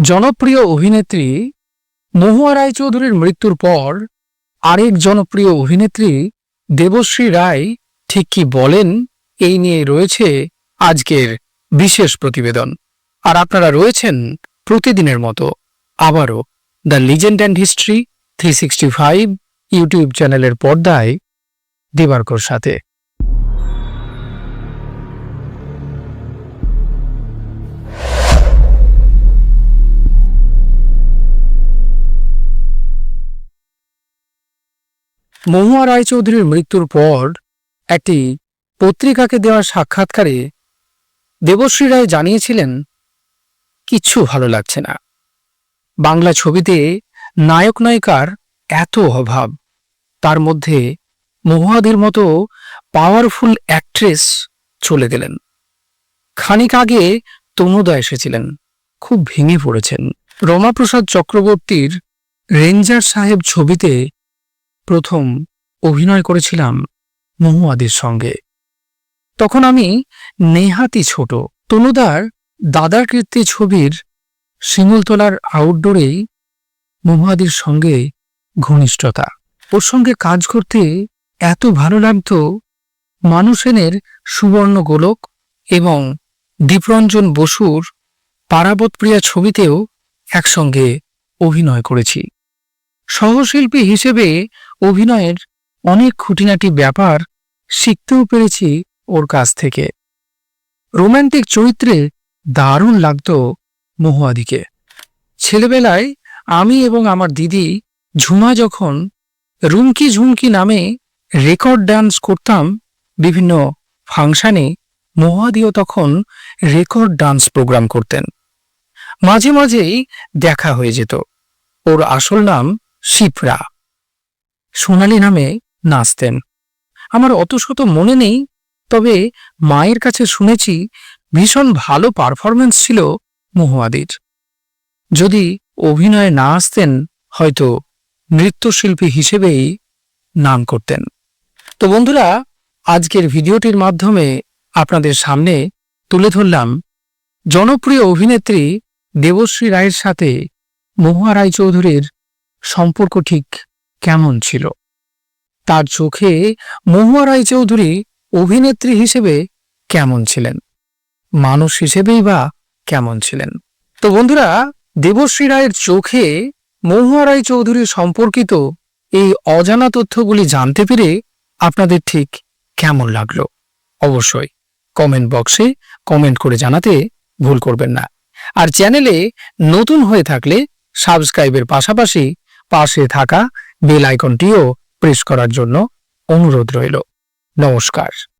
জনপ্রিয় অভিনেত্রী মহুয়া রায়চৌধুরীর মৃত্যুর পর আরেক জনপ্রিয় অভিনেত্রী দেবশ্রী রায় ঠিক কি বলেন এই নিয়ে রয়েছে আজকের বিশেষ প্রতিবেদন। আর আপনারা রয়েছেন প্রতিদিনের মতো আবারও the legend and history three sixty five YouTube চ্যানেলের পর্দায় দিবারকর সাথে। মহুয়া রায়চৌধুরীর মৃত্যুর পর একটি পত্রিকাকে দেওয়া সাক্ষাৎকারে দেবশ্রী রায় জানিয়েছিলেন, কিচ্ছু ভালো লাগছে না। বাংলা ছবিতে নায়ক নায়িকার এত অভাব। তার মধ্যে মহুয়াদির মতো পাওয়ারফুল অ্যাক্ট্রেস চলে গেলেন। খানিক আগে তনুদা এসেছিলেন। খুব ভেঙে পড়েছেন। রমাপ্রসাদ চক্রবর্তীর রেঞ্জার সাহেব ছবিতে প্রথম অভিনয় করেছিলাম মহুয়াদির সঙ্গে। তখন আমি নেহাতি ছোট। তনুদার দাদার কীর্তি ছবির শিমুলতলার আউটডোরেই মহুয়াদির সঙ্গে ঘনিষ্ঠতা। ওর সঙ্গে কাজ করতে এত ভালো লাগতো মানুষেনের সুবর্ণ গোলক এবং দীপরঞ্জন বসুর পারাবতপ্রিয়া ছবিতেও একসঙ্গে অভিনয় করেছি। সহশিল্পী হিসেবে অভিনয়ের অনেক খুঁটিনাটি ব্যাপার শিখতেও পেরেছি ওর কাছ থেকে। রোম্যান্টিক চরিত্রে দারুণ লাগতো মহুয়াদিকে। ছেলেবেলায় আমি এবং আমার দিদি ঝুমা যখন রুমকি ঝুমকি নামে রেকর্ড ডান্স করতাম বিভিন্ন ফাংশানে, মহুয়াদিও তখন রেকর্ড ডান্স প্রোগ্রাম করতেন। মাঝে মাঝেই দেখা হয়ে যেত। ওর আসল নাম শিপ্রা। সোনালি নামে নাচতেন। আমার অত শত মনে নেই, তবে মায়ের কাছে শুনেছি ভীষণ ভালো পারফরমেন্স ছিল মহুয়াদির। যদি অভিনয়ে না আসতেন, হয়তো নৃত্যশিল্পী হিসেবেই নাম করতেন। তো বন্ধুরা, আজকের ভিডিওটির মাধ্যমে আপনাদের সামনে তুলে ধরলাম জনপ্রিয় অভিনেত্রী দেবশ্রী রায়ের সাথে মহুয়া রায়চৌধুরীর সম্পর্ক ঠিক কেমন ছিল? তার চোখে মহুয়া রায়চৌধুরী অভিনেত্রী হিসেবে কেমন ছিলেন? মানুষ হিসেবেই বা কেমন ছিলেন? তো বন্ধুরা, দেবশ্রী রায়ের চোখে মহুয়া রায় চৌধুরী সম্পর্কিত এই অজানা তথ্যগুলি জানতে পেরে আপনাদের ঠিক কেমন লাগল? অবশ্যই কমেন্ট বক্সে কমেন্ট করে জানাতে ভুল করবেন না। আর চ্যানেলে নতুন হয়ে থাকলে সাবস্ক্রাইবের পাশাপাশি পাশে থাকা বেল আইকনটিও প্রেস করার জন্য অনুরোধ রইল। নমস্কার।